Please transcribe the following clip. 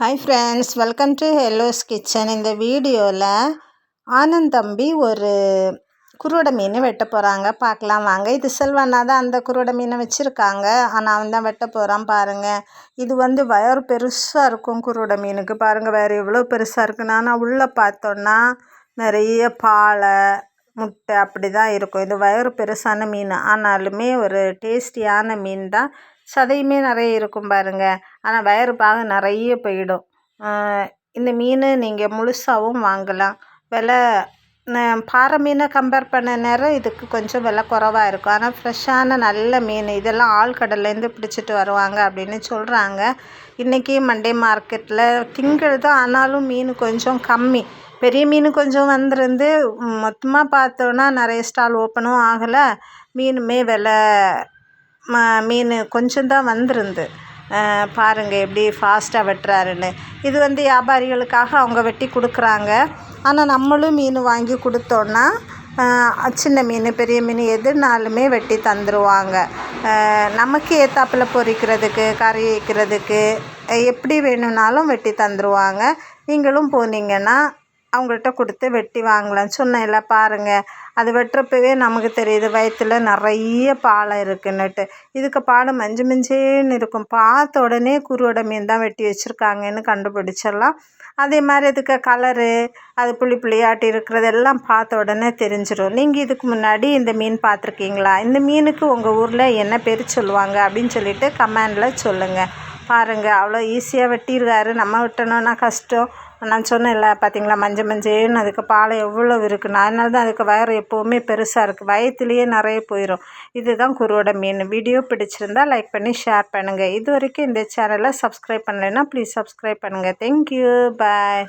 Hi friends welcome to hello's kitchen இந்த வீடியோவில் ஆனந்த் தம்பி ஒரு குருவடை மீன் வெட்ட போகிறாங்க பார்க்கலாம் வாங்க. இது செல்வண்ணா தான் அந்த குருவடை மீனை வச்சுருக்காங்க. ஆனால் அவன் தான் வெட்ட போகிறான் பாருங்கள் இது வந்து வயர் பெருசாக இருக்கும் குருவடை மீனுக்கு. பாருங்கள் வேறு எவ்வளோ பெருசாக இருக்குன்னு ஆனால் உள்ளே பார்த்தோன்னா நிறைய பாலை முட்டை அப்படி தான் இருக்கும். இது வயறு பெருசான மீன். ஆனாலுமே ஒரு டேஸ்டியான மீன் தான். சதையுமே நிறைய இருக்கும் பாருங்கள் ஆனால் வயிறு பாகம் நிறைய போயிடும். இந்த மீன் நீங்கள் முழுசாகவும் வாங்கலாம். விலை பாறை மீனை கம்பேர் பண்ண நேரம் இதுக்கு கொஞ்சம் விலை குறவாக இருக்கும். ஆனால் ஃப்ரெஷ்ஷான நல்ல மீன் இதெல்லாம் ஆழ்கடல்லேருந்து பிடிச்சிட்டு வருவாங்க அப்படின்னு சொல்கிறாங்க இன்றைக்கி மண்டே மார்க்கெட்டில் திங்கள் தான் ஆனாலும் மீன் கொஞ்சம் கம்மி. பெரிய மீன் கொஞ்சம் வந்திருந்து மொத்தமாக பார்த்தோன்னா நிறைய ஸ்டால் ஓப்பனும் ஆகலை. மீனுமே விலை மீன் கொஞ்சம் தான் வந்திருந்து பாருங்கள் எப்படி ஃபாஸ்ட்டாக வெட்டுறாருன்னு. இது வந்து வியாபாரிகளுக்காக அவங்க வெட்டி கொடுக்குறாங்க. ஆனால் நம்மளும் மீன் வாங்கி கொடுத்தோன்னா சின்ன மீன் பெரிய மீன் எதுனாலுமே வெட்டி தந்துடுவாங்க நமக்கு ஏத்தாப்பில் பொரிக்கிறதுக்கு கறி வைக்கிறதுக்கு எப்படி வேணும்னாலும் வெட்டி தந்துடுவாங்க நீங்களும் போனீங்கன்னா அவங்கள்ட்ட கொடுத்து வெட்டி வாங்கலாம் சொன்னேன்ல பாருங்கள் அது வெட்டுறப்பவே நமக்கு தெரியுது வயிற்றுல நிறைய பாலை இருக்குன்னுட்டு. இதுக்கு பாலை மஞ்சு மஞ்சேன்னு இருக்கும். பார்த்த உடனே குருவோட மீன் தான் வெட்டி வச்சுருக்காங்கன்னு கண்டுபிடிச்சிடலாம். அதே மாதிரி இதுக்கு கலரு அது புளி புளியாட்டி இருக்கிறது எல்லாம் பார்த்த உடனே தெரிஞ்சிடும் நீங்கள் இதுக்கு முன்னாடி இந்த மீன் பார்த்துருக்கீங்களா? இந்த மீனுக்கு உங்கள் ஊரில் என்ன பேர் சொல்லுவாங்க அப்படின்னு சொல்லிட்டு கமெண்டில் சொல்லுங்கள் பாருங்கள் அவ்வளோ ஈஸியாக வெட்டியிருக்காரு நம்ம வெட்டணுன்னா கஷ்டம். நான் சொன்னேன்ல பார்த்தீங்களா மஞ்சள் மஞ்சள்னு அதுக்கு பாலை எவ்வளோ இருக்குன்னு அதனால தான் அதுக்கு வயிறு எப்போவுமே பெருசாக இருக்குது வயத்துலேயே நிறைய போயிடும் இதுதான் குருவோட மீன். வீடியோ பிடிச்சிருந்தா லைக் பண்ணி ஷேர் பண்ணுங்கள் இது வரைக்கும் இந்த சேனலை சப்ஸ்கிரைப் பண்ணலைன்னா ப்ளீஸ் சப்ஸ்கிரைப் பண்ணுங்கள் தேங்க்யூ பாய்